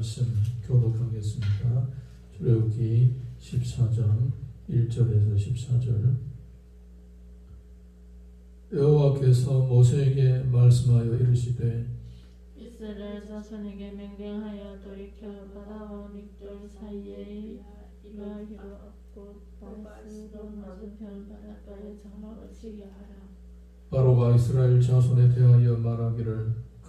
말씀 교독하겠습니다. 출애굽기 14장 1절에서 14절 여호와께서 모세에게 말씀하여 이르시되 이스라엘 자손에게 맹령하여 돌이켜 바다와 믹돌 사이에 이라히로 곧 바스론 맞은편 바닷가에 장막을 치게 하라. 바로가 이스라엘 자손에 대하여 말하기를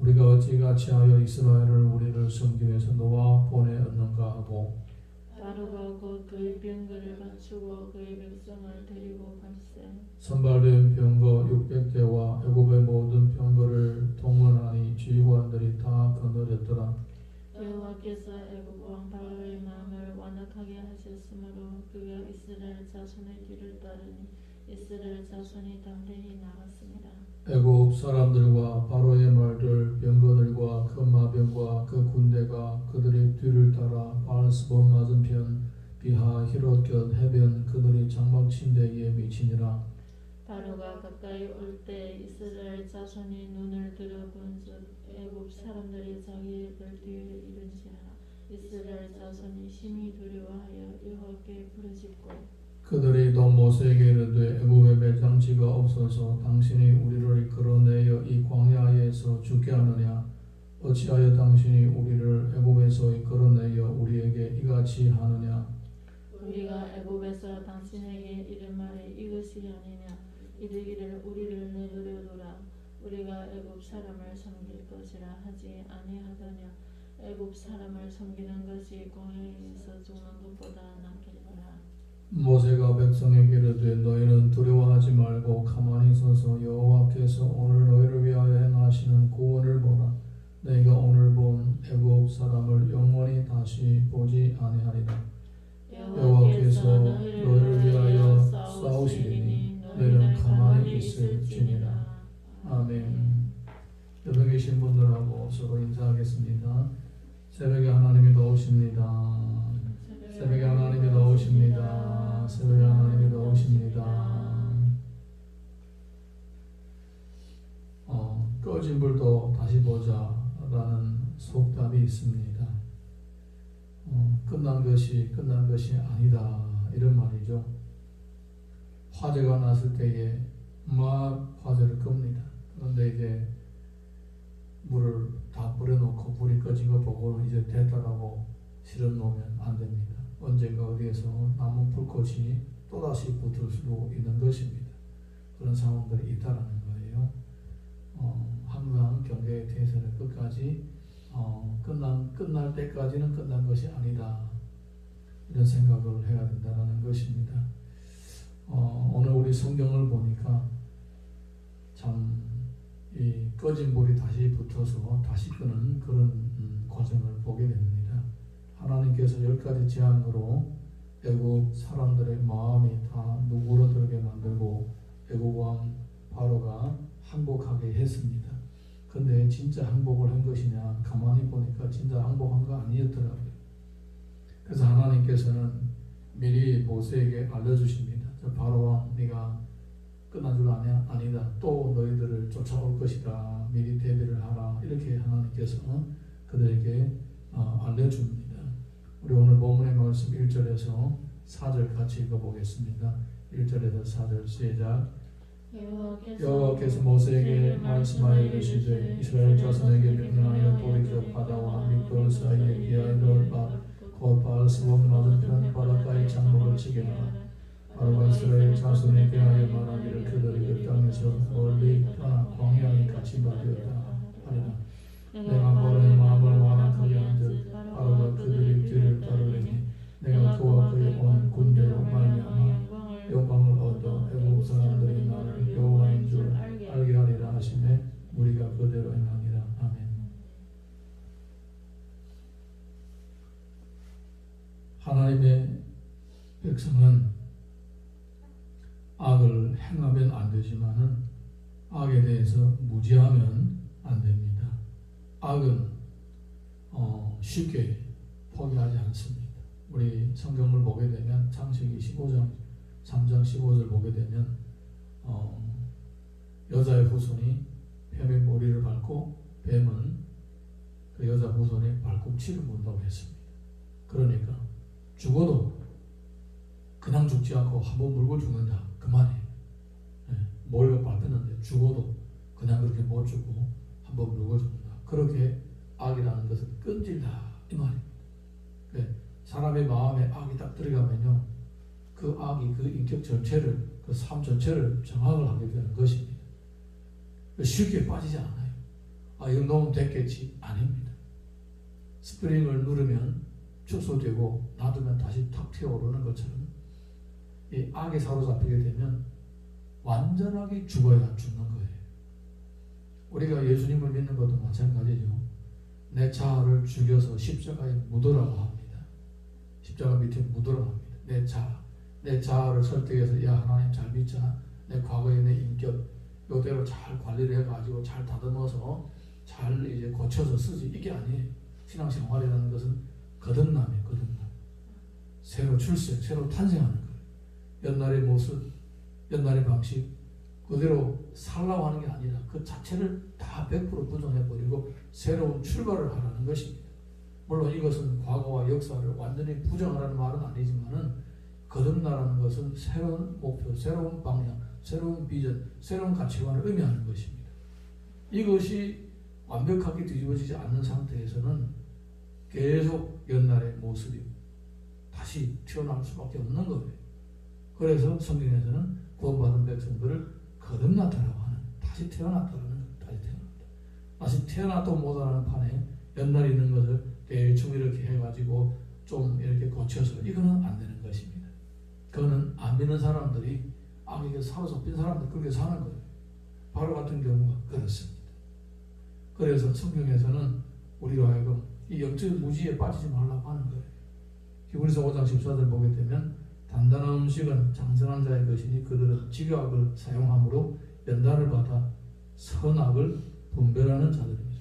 우리가 어찌 같이 하여 이스라엘을 우리를 섬기기 위해서 놓아 보내었는가 하고 바로가 곧 그의 병거를 갖추고 그의 백성을 데리고 갈세 선발된 병거 600대와 애굽의 모든 병거를 동원하니 지휘관들이 다 거느렸더라. 여호와께서 애굽 왕 바로의 마음을 완악하게 하셨으므로 그가 이스라엘 자손의 뒤를 따르니 이스라엘 자손이 담대히 나갔습니다. 애굽 사람들과 바로의 말들 병거들과 그 마병과 그 군대가 그들의 뒤를 따라 바알스본 맞은편 비하 히롯곁 해변 그들이 장막 침대에 미치니라 바로가 가까이 올 때 이스라엘 자손이 눈을 들어본즉 애굽 사람들이 자기들 뒤에 이른지라 이스라엘 자손이 심히 두려워하여 여호와께 부르짖고 그들이 또 모세에게 이르되 애굽에 매장지가 없어서 당신이 우리를 이끌어내어 이 광야에서 죽게 하느냐? 어찌하여 당신이 우리를 애굽에서 이끌어내어 우리에게 이같이 하느냐? 우리가 애굽에서 당신에게 이른 말이 이것이 아니냐? 이르기를 우리를 내버려두라. 우리가 애굽 사람을 섬길 것이라 하지 아니하더냐? 애굽 사람을 섬기는 것이 광야에서 죽는 것보다 낫겠노라 모세가 백성에게 이르되 너희는 두려워하지 말고 가만히 서서 여호와께서 오늘 너희를 위하여 행하시는 구원을 보라. 내가 오늘 본 애굽 사람을 영원히 다시 보지 아니하리라. 여호와께서 너희를 위하여 싸우시리니 너희는 가만히 있을지니라. 아멘. 옆에 계신 분들하고 서로 인사하겠습니다. 새벽에 하나님이 도우십니다. 새벽에 하나님 새벽에 하나님이 나오십니다. 어, 꺼진 불도 다시 보자 라는 속담이 있습니다. 어, 끝난 것이 끝난 것이 아니다 이런 말이죠. 화재가 났을 때에 막 화재를 끕니다. 그런데 이제 물을 다 뿌려놓고 불이 꺼진 거 보고 이제 됐다라고 실어 놓으면 안 됩니다. 언젠가 어디에서 나무 불꽃이 또다시 붙을 수 있는 것입니다. 그런 상황들이 있다라는 거예요. 어, 항상 경계의 태세를 끝까지 어, 끝난 끝날 때까지는 끝난 것이 아니다. 이런 생각을 해야 된다는 것입니다. 어, 오늘 우리 성경을 보니까 참 이 꺼진 불이 다시 붙어서 다시 끄는 그런 음, 과정을 보게 됩니다. 하나님께서 열 가지 재앙으로 애굽 사람들의 마음이 다 누그러들게 만들고 애굽 왕 바로가 항복하게 했습니다. 근데 진짜 항복을 한 것이냐 가만히 보니까 진짜 항복한 거 아니었더라고요. 그래서 하나님께서는 미리 모세에게 알려주십니다. 저 바로 왕 네가 끝난 줄 아냐? 아니다. 또 너희들을 쫓아올 것이다. 미리 대비를 하라. 이렇게 하나님께서 그들에게 어, 알려줍니다. 우리 오늘 본문의 말씀 1절에서 4절 같이 읽어보겠습니다. 1절에서 4절 시작. 여호와께서 모세에게 말씀하여 이르시되 이스라엘 자손에게 명령하여 돌이켜 바다와 믹돌 사이에 이하이를 곧 바알스본 맞은편 바닷가에 장막을 치게 하라. 바로가 이스라엘 자손에 대하여 말하기를 그들이 그 땅에서 멀리 떠나 광야에 갇힌 바 되었다 하리라. 내가 바로의 마음을 그 여자 후손의 발꿈치를 문다고 했습니다. 그러니까 죽어도 그냥 죽지 않고 한 번 물고 죽는다 그 말이에요. 예, 머리가 밟혔는데 죽어도 그냥 그렇게 못 죽고 한 번 물고 죽는다. 그렇게 악이라는 것은 끈질다 이 말입니다. 예, 사람의 마음에 악이 딱 들어가면요, 그 악이 그 인격 전체를 그 삶 전체를 장악을 하게 되는 것입니다. 쉽게 빠지지 않아요. 아 이거 놓으면 됐겠지 아닙니다. 스프링을 누르면 축소되고 놔두면 다시 탁 튀어오르는 것처럼 이 악에 사로잡히게 되면 완전하게 죽어야 죽는 거예요. 우리가 예수님을 믿는 것도 마찬가지죠. 내 자아를 죽여서 십자가에 묻으라고 합니다. 십자가 밑에 묻으라고 합니다. 내 자아, 내 자아를 설득해서 야 하나님 잘 믿자. 내 과거의 내 인격 요대로 잘 관리를 해가지고 잘 다듬어서 잘 이제 고쳐서 쓰지 이게 아니에요. 신앙생활이라는 것은 거듭남이에요. 거듭남. 새로 출생, 새로 탄생하는 거예요. 옛날의 모습, 옛날의 방식 그대로 살라고 하는 게 아니라 그 자체를 다 100% 부정해버리고 새로운 출발을 하라는 것입니다. 물론 이것은 과거와 역사를 완전히 부정하라는 말은 아니지만은 거듭나라는 것은 새로운 목표, 새로운 방향, 새로운 비전, 새로운 가치관을 의미하는 것입니다. 이것이 완벽하게 뒤집어지지 않는 상태에서는 계속 옛날의 모습이 다시 튀어나올 수밖에 없는 거예요. 그래서 성경에서는 구원받은 백성들을 거듭났다라고 하는 다시 태어났다라는 것, 다시 태어났다. 다시 태어나도 못하는 판에 옛날에 있는 것을 대충 이렇게 해가지고 좀 이렇게 고쳐서 이거는 안 되는 것입니다. 그거는 안 믿는 사람들이 악에게 사로잡힌 사람들 그렇게 사는 거예요. 바로 같은 경우가 그렇습니다. 그래서 성경에서는 우리로 하여금 이 영적 무지에 빠지지 말라고 하는 거예요. 히브리서 5장 14절 보게 되면 단단한 음식은 장성한 자의 것이니 그들은 지교학을 사용함으로 연단을 받아 선악을 분별하는 자들입니다.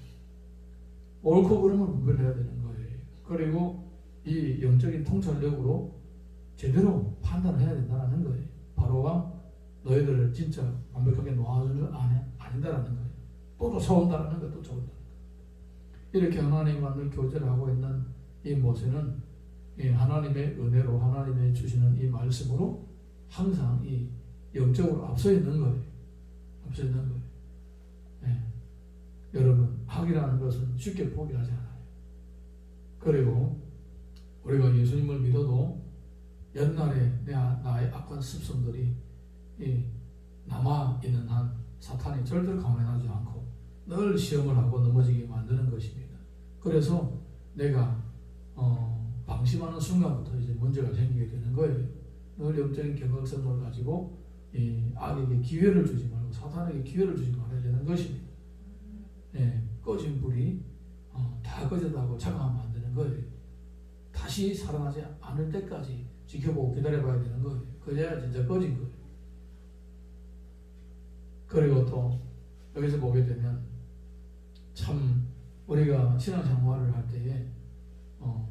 옳고 그름을 분별해야 되는 거예요. 그리고 이 영적인 통찰력으로 제대로 판단을 해야 된다는 거예요. 바로가 너희들을 진짜 완벽하게 아니, 아니다라는 거예요. 또 쫓아온다라는 거예요. 또 쫓아온다. 이렇게 하나님과 늘 교제를 하고 있는 이 모세는 이 하나님의 은혜로 하나님의 주시는 이 말씀으로 항상 이 영적으로 앞서 있는 거예요. 앞서 있는 거예요. 예. 여러분 학이라는 것은 쉽게 포기하지 않아요. 그리고 우리가 예수님을 믿어도 옛날에 내 나의 악한 습성들이 이 남아 있는 한 사탄이 절대로 가만하지 않고 늘 시험을 하고 넘어지게 만드는 것입니다. 그래서 내가 어, 방심하는 순간부터 이제 문제가 생기게 되는 거예요. 늘 영적인 경각성을 가지고 이 악에게 기회를 주지 말고 사탄에게 기회를 주지 말아야 되는 것입니다. 예, 꺼진 불이 어, 다 꺼졌다고 착각하면 안 되는 거예요. 다시 살아나지 않을 때까지 지켜보고 기다려봐야 되는 거예요. 그래야 진짜 꺼진 거예요. 그리고 또 여기서 보게 되면 참 우리가 신앙생활을 할 때에 어,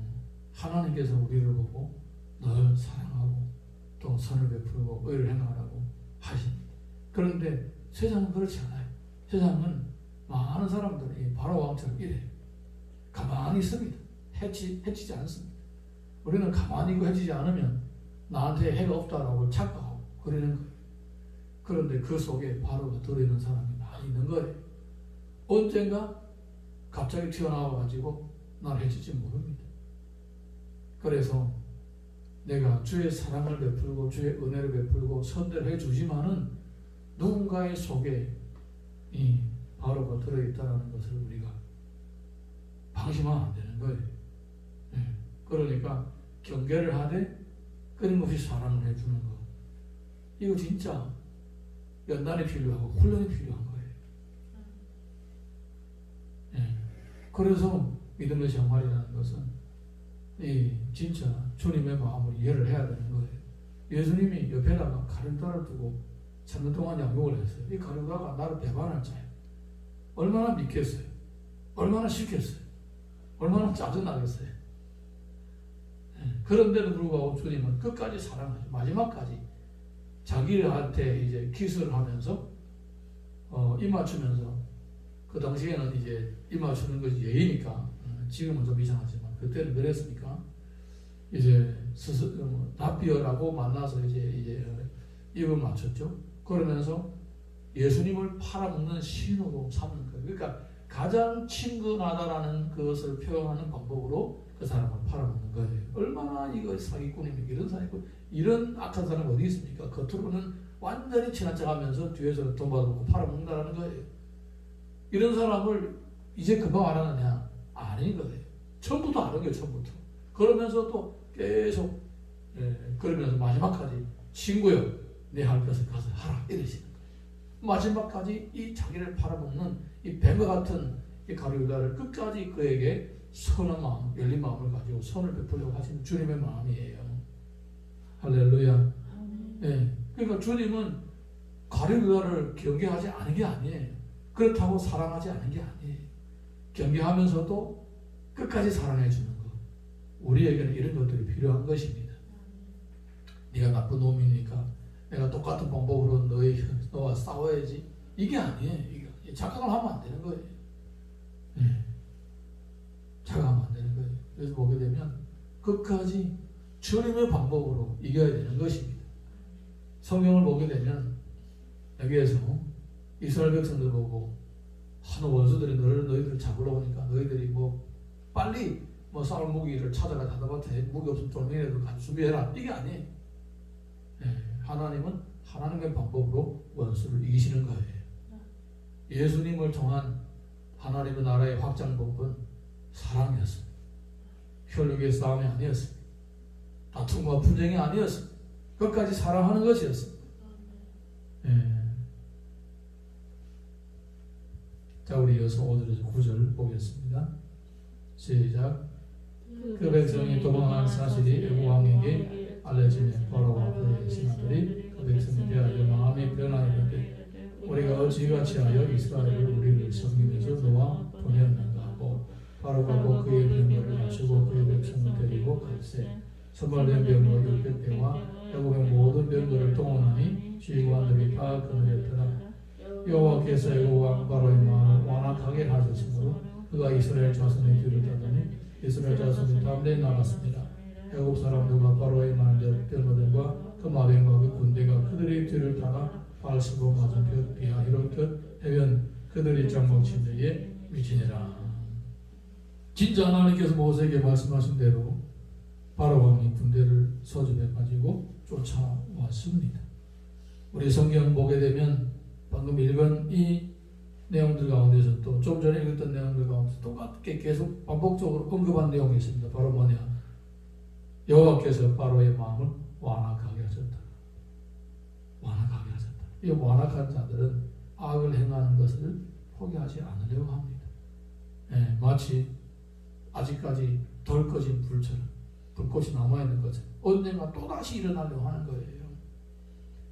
하나님께서 우리를 보고 늘 사랑하고 또 선을 베풀고 의를 행하라고 하십니다. 그런데 세상은 그렇지 않아요. 세상은 많은 사람들이 바로 왕처럼 이래요. 가만히 있습니다. 해치, 해치지 않습니다. 우리는 가만히 있고 해치지 않으면 나한테 해가 없다라고 착각하고 그러는 거예요. 그런데 그 속에 바로가 들어있는 사람이 많이 있는 거예요. 언젠가 갑자기 튀어나와가지고 날 해칠지 모릅니다. 그래서 내가 주의 사랑을 베풀고 주의 은혜를 베풀고 선대를 해주지만은 누군가의 속에 이 바로가 들어있다는 것을 우리가 방심하면 안 되는 거예요. 예. 그러니까 경계를 하되 끊임없이 사랑을 해주는 거. 이거 진짜 연단이 필요하고 훈련이 필요한 거예요. 그래서 믿음의 생활이라는 것은 이 진짜 주님의 마음을 이해를 해야 되는 거예요. 예수님이 옆에다가 가룟다를 두고 3년 동안 양육을 했어요. 이 가룟다가 나를 배반할 자예요. 얼마나 믿겠어요? 얼마나 싫겠어요? 얼마나 짜증나겠어요? 예, 그런데도 불구하고 주님은 끝까지 사랑하죠. 마지막까지 자기한테 이제 키스를 하면서 어, 입 맞추면서 그 당시에는 이제 입 맞추는 것이 예의니까 어, 지금은 좀 이상하지만 그때는 그랬으니까 이제 스스 어, 나비어라고 만나서 이제 이제 입을 맞췄죠. 그러면서 예수님을 팔아먹는 신호로 삼는 거예요. 그러니까 가장 친근하다라는 것을 표현하는 방법으로 그 사람을 팔아먹는 거예요. 얼마나 이거 사기꾼입니까? 이런 사기꾼, 이런 악한 사람 어디 있습니까? 겉으로는 완전히 친한 척하면서 뒤에서 돈 받아먹고 팔아먹는다는 거예요. 이런 사람을 이제 금방 알아내냐? 아닌 거예요. 처음부터 아는 거예요. 처음부터. 그러면서 또 계속 예, 그러면서 마지막까지 친구여, 내 할 것을 가서 하라 이러시는 거예요. 마지막까지 이 자기를 팔아먹는 이 뱀과 같은 이 가룟유다를 끝까지 그에게 선한 마음, 열린 마음을 가지고 선을 베풀려고 하시는 주님의 마음이에요. 할렐루야. 예. 그러니까 주님은 가룟유다를 경계하지 않은 게 아니에요. 그렇다고 사랑하지 않은 게 아니에요. 경계하면서도 끝까지 사랑해 주는 것. 우리에게는 이런 것들이 필요한 것입니다. 네가 나쁜 놈이니까 내가 똑같은 방법으로 너희 너와 싸워야지. 이게 아니에요. 이게 착각을 하면 안 되는 거예요. 예. 착각하면 안 되는 거예요. 그래서 보게 되면 끝까지 주님의 방법으로 이겨야 되는 것입니다. 성경을 보게 되면 여기에서 이스라엘 백성들 보고 한 원수들이 너를 너희들을 잡으러 오니까 너희들이 뭐 빨리 뭐 싸울 무기를 찾아가 다다밭에 무기 없으면 쫄면이라도 가지고 준비해라 이게 아니에요. 예, 하나님은 하나님의 방법으로 원수를 이기시는 거예요. 예수님을 통한 하나님의 나라의 확장법은 사랑이었습니다. 혈육의 싸움이 아니었습니다. 다툼과 분쟁이 아니었습니다. 끝까지 사랑하는 것이었습니다. 예. 자, 우리 이어서 오늘의 구절 보겠습니다. 시작. 그 백성이 도망한 사실이 애국 왕에게 알려지며 바로와 그의 신하들이 그 백성에 대하여 마음이 변하였는데 우리가 어찌같이 하여 이스라엘을 우리를 섬기면서 노아 보내었는가 하고 바로가 곧 그의 병거를 마치고 그의 백성을 데리고 갈새 선발된 병거 열댓 대와 애국의 모든 병거를 동원하니 지휘관들이 다 그늘에 떠나 여호와께서 왕 바로의 마음을 완악하게 하셨으므로 그가 이스라엘 자손의 뒤를 따더니 이스라엘 자손이 담대히 나갔습니다. 애국 사람들과 바로의 만들 병거들과 그 마병과 그 군대가 그들의 뒤를 따라 바알스보 맞은편 비하히로트 해변 그들이 장막친 데에 미치니라. 진짜 하나님께서 모세에게 말씀하신 대로 바로 왕이 군대를 소집해 가지고 쫓아왔습니다. 우리 성경 보게 되면 방금 읽은 이 내용들 가운데서 또 좀 전에 읽었던 내용들 가운데서 똑같게 계속 반복적으로 언급한 내용이 있습니다. 바로 뭐냐? 여호와께서 바로의 마음을 완악하게 하셨다. 완악하게 하셨다. 이 완악한 자들은 악을 행하는 것을 포기하지 않으려고 합니다. 예, 마치 아직까지 덜 꺼진 불처럼 불꽃이 남아있는 것처럼 언젠가 또다시 일어나려고 하는 거예요.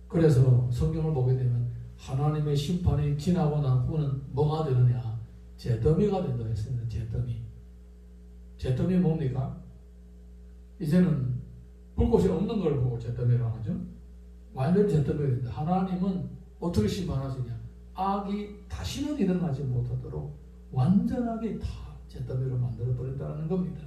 그래서 성경을 보게 되면 하나님의 심판이 지나고 난 후는 뭐가 되느냐? 재더미가 된다고 했습니다. 재더미. 재더미 뭡니까? 이제는 불꽃이 없는 걸 보고 재더미라고 하죠. 완전히 재더미가 된다. 하나님은 어떻게 심판하시냐? 악이 다시는 일어나지 못하도록 완전하게 다 잿더미로 만들어 버린다는 겁니다.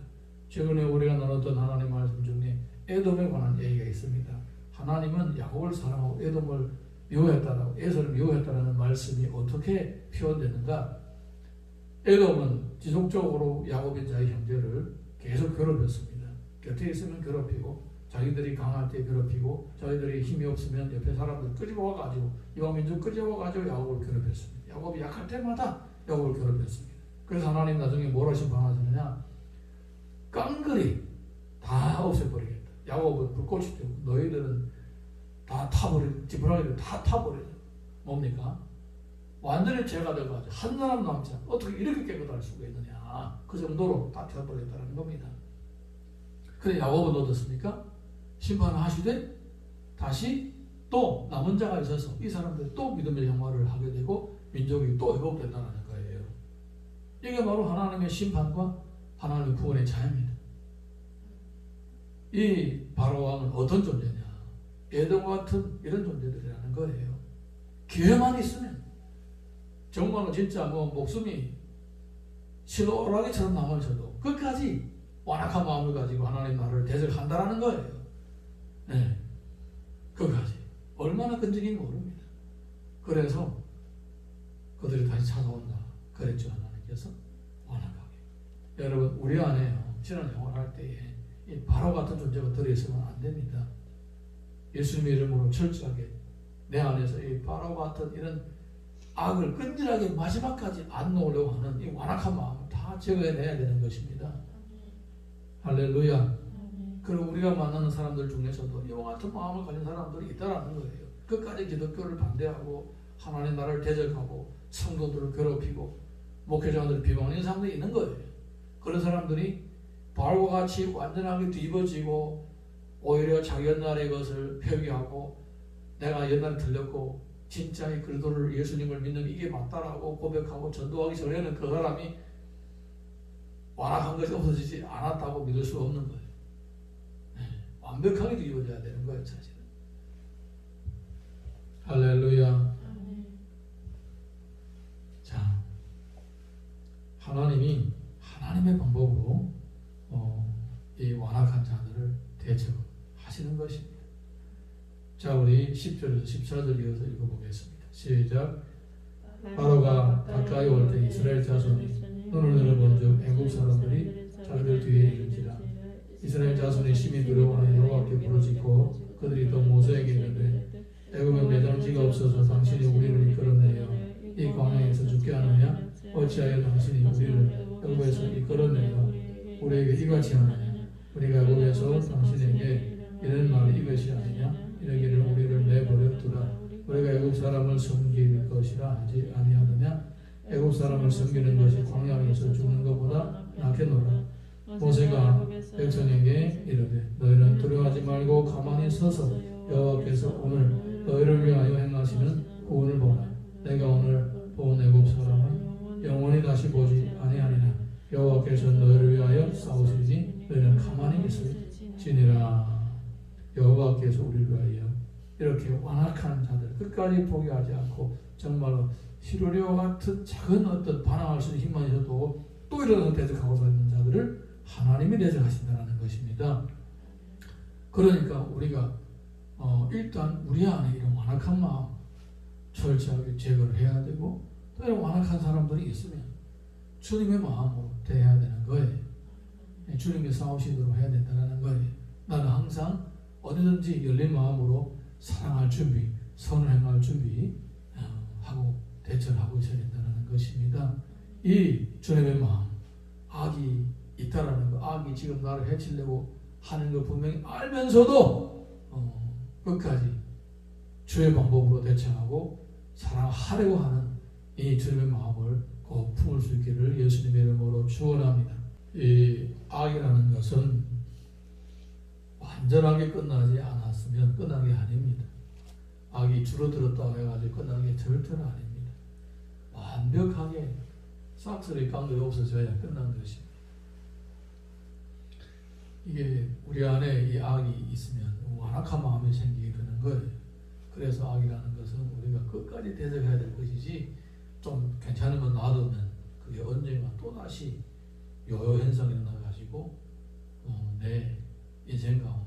최근에 우리가 나눴던 하나님 말씀 중에 에돔에 관한 얘기가 있습니다. 하나님은 야곱을 사랑하고 에돔을 미워했다라고 에서를 미워했다라는 말씀이 어떻게 표현되는가? 에돔은 지속적으로 야곱인 자의 형제를 계속 괴롭혔습니다. 곁에 있으면 괴롭히고 자기들이 강할 때 괴롭히고 자기들이 힘이 없으면 옆에 사람들 끄집어 와가지고 이방 민족 끄집어 가지고 야곱을 괴롭혔습니다. 야곱이 약할 때마다 야곱을 괴롭혔습니다. 그래서 하나님 나중에 뭐라 심판하시느냐? 깡그리 다 없애버리겠다. 야곱은 불꽃이 되고 너희들은 다 타버리, 지푸라기를 다 타버려. 뭡니까? 완전히 죄가 돼가지고 한 사람 남지 않고 어떻게 이렇게 깨끗할 수가 있느냐. 그 정도로 다 태워버렸다는 겁니다. 그래 야곱은 어떻습니까? 심판을 하시되 다시 또 남은 자가 있어서 이 사람들이 또 믿음의 영화를 하게 되고 민족이 또 회복된다는 거예요. 이게 바로 하나님의 심판과 하나님의 구원의 자입니다. 이 바로왕은 어떤 존재냐? 에돔과 같은 이런 존재들이라는 거예요. 기회만 있으면 정말로 진짜 뭐 목숨이 실오라기처럼 남아있어도 끝까지 완악한 마음을 가지고 하나님 나라를 대적한다라는 거예요. 네. 끝까지. 얼마나 끈질긴지 모릅니다. 그래서 그들이 다시 찾아온다. 그랬죠. 하나님께서 완악하게. 여러분, 우리 안에요. 신앙 생활 할 때에 이 바로 같은 존재가 들어있으면 안 됩니다. 예수님의 이름으로 철저하게 내 안에서 이 바로 같은 이런 악을 끈질하게 마지막까지 안 놓으려고 하는 이 완악한 마음을 다 제거해내야 되는 것입니다. 할렐루야. 그리고 우리가 만나는 사람들 중에서도 이와 같은 마음을 가진 사람들이 있다라는 거예요. 끝까지 기독교를 반대하고 하나님 나라를 대적하고 성도들을 괴롭히고 목회자들을 비방하는 사람들이 있는 거예요. 그런 사람들이 바울과 같이 완전하게 뒤집어지고 오히려 자기 옛날의 것을 회개하고 내가 옛날에 들렸고 진짜 이 그리스도를 예수님을 믿는 이게 맞다라고 고백하고 전도하기 전에는 그 사람이 완악한 것이 없어지지 않았다고 믿을 수 없는 거예요. 완벽하게 뒤집어져야 되는 거예요, 사실은. 할렐루야. 자, 하나님이 하나님의 방법으로 어, 이 완악한 자들을 대처 하시는 것입니다. 자, 우리 10절에서 14절 이어서 읽어보겠습니다. 시작. 바로가 가까이 올 때 이스라엘 자손이 눈을 들어본즉 애국 사람들이 자기들 뒤에 이르지라. 이스라엘 자손이 심히 두려워하는 여호와께 부르짖고 그들이 또 모세에게 이르되 애굽에 매장지가 없어서 당신이 우리를 이끌어내어 이 광야에서 죽게 하느냐 어찌하여 당신이 우리를 애굽에서 이끌어내어 우리에게 이같이 하느냐 우리가 애굽에서 당신에게 것이 아니냐? 이러기를 우리를 내버려 두라. 우리가 애굽 사람을 섬길 것이라 하지 아니하느냐? 애굽 사람을 섬기는 것이 광야에서 죽는 것보다 낫겠노라 모세가 백성에게 이르되 너희는 두려워하지 말고 가만히 서서 여호와께서 오늘 너희를 위하여 행하시는 구원을 보라. 내가 오늘 본 애굽 사람은 영원히 다시 보지 아니하리라. 여호와께서 너희를 위하여 싸우시니 너희는 가만히 있을지니라 여호와께서 우리를 위하여 이렇게 완악한 자들 끝까지 포기하지 않고 정말로 히로리와 같은 작은 어떤 반항할 수 있는 힘만 있어도 또 일어나서 대적하고 있는 자들을 하나님이 대적하신다는 것입니다. 그러니까 우리가 어, 일단 우리 안에 이런 완악한 마음 철저하게 제거를 해야 되고 또 이런 완악한 사람들이 있으면 주님의 마음으로 대해야 되는 거예요. 예, 주님의 싸우시도록 해야 된다는 거예요. 나는 항상 어디든지 열린 마음으로 사랑할 준비, 선을 행할 준비 어, 하고 대처를 하고 있어야 된다는 것입니다. 이 주님의 마음, 악이 있다라는 거, 악이 지금 나를 해치려고 하는 거 분명히 알면서도 어, 끝까지 주의 방법으로 대처하고 사랑하려고 하는 이 주님의 마음을 꼭 품을 수 있기를 예수님의 이름으로 축원합니다. 이 악이라는 것은 완전하게 끝나지 않았으면 끝난 게 아닙니다. 악이 줄어들었다고 해가지고 끝난 게 절대로 아닙니다. 완벽하게 싹쓸이 강도가 없어져야 끝난 것입니다. 이게 우리 안에 이 악이 있으면 완악한 마음이 생기게 되는 거예요. 그래서 악이라는 것은 우리가 끝까지 대적해야 될 것이지 좀 괜찮으면 놔두면 그게 언젠가 또 다시 요요 현상이 일어나가지고 어, 내 인생 가운데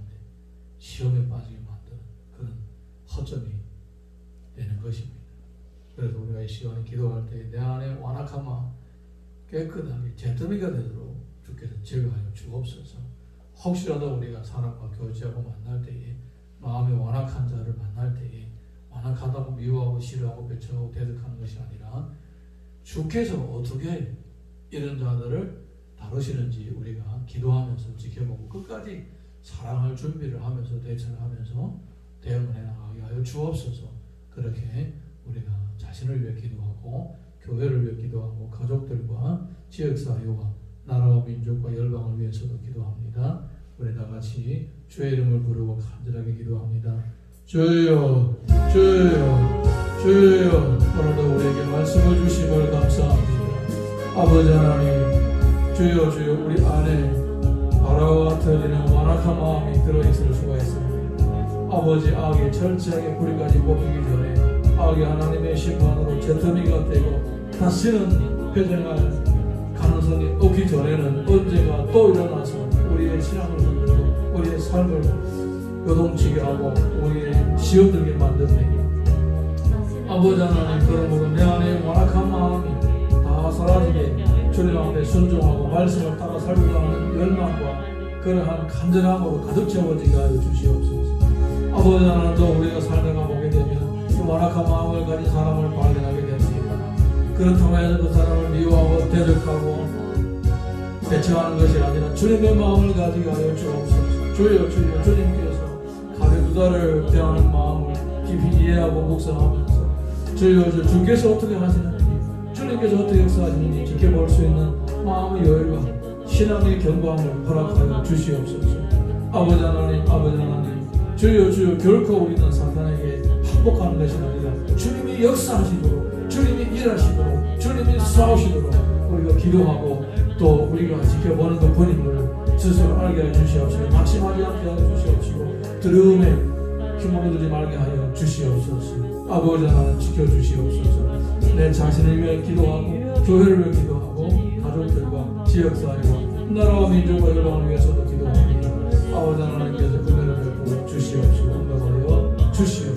시험에 빠지게 만드는 그런 허점이 되는 것입니다. 그래서 우리가 이 시간에 기도할 때 내 안에 마음 깨끗하게 제더미가 되도록 주께서 제거하여 주옵소서. 혹시라도 우리가 사람과 교제하고 만날 때에 마음에 완악한 자를 만날 때에 완악하다고 미워하고 싫어하고 배척하고 대적하는 것이 아니라 주께서 어떻게 이런 자들을 다루시는지 우리가 기도하면서 지켜보고 끝까지 사랑할 준비를 하면서 대처를 하면서 대응을 해나가게 하여 주옵소서 그렇게 우리가 자신을 위해 기도하고 교회를 위해 기도하고 가족들과 지역사회와 나라와 민족과 열방을 위해서도 기도합니다. 우리 다 같이 주의 이름을 부르고 간절하게 기도합니다. 주여, 주여, 주여, 오늘도 우리에게 말씀을 주심을 감사합니다. 아버지 하나님, 주여, 주여, 우리 안에 바라와 이런 완악한 마음이 들어있을 수가 있습니다. 아버지 악이 철저하게 뿌리까지 뽑히기 전에 악이 하나님의 심판으로 제터미가 되고 다시는 회생할 가능성이 없기 전에는 언제가 또 일어나서 우리의 신앙을 흔들고 우리의 삶을 요동치게 하고 우리의 지어들게 만듭니다. 아버지 하나님 그러므로 내 안에 완악한 마음이 다 사라지게 주님 앞에 순종하고 말씀을 따라 살고자 하는 열망과 그러한 간절함으로 가득 채워지게 하여 주시옵소서. 아버지 하나님도 우리가 살다가 보게 되면 그 완악한 마음을 가진 사람을 발견하게 됩니다. 그렇다고 해서 그 사람을 미워하고 대적하고 대처하는 것이 아니라 주님의 마음을 가지게 하여 주옵소서. 주여 주여 주님께서 가벼 두다를 대하는 마음을 깊이 이해하고 묵상하면서 주여 주 주께서 어떻게 하시는지 주님께서 어떻게 역사하시는지 지켜볼 수 있는 마음의 여유와 신앙의 견고함을 허락하여 주시옵소서. 아버지 하나님 아버지 하나님 주여 주여 결코 우리는 사탄에게 항복하는 것이 아니라 주님이 역사하시도록 주님이 일하시도록 주님이 싸우시도록 우리가 기도하고 또 우리가 지켜보는 그 본인을 스스로 알게 해 주시옵시고 낙심하지 않게 하여 주시옵시고 두려움에 힘을 들지 말게 하여 주시옵소서. 아버지 하나님 지켜주시옵소서 내 자신을 위해 기도하고 교회를 위해 기도하고 가족들과 지역사회와 나라와 민족과 열방을 위해서도 기도합니다 아버지 하나님께서 은혜를 베풀어 주시옵시고 응답하여 주시옵소서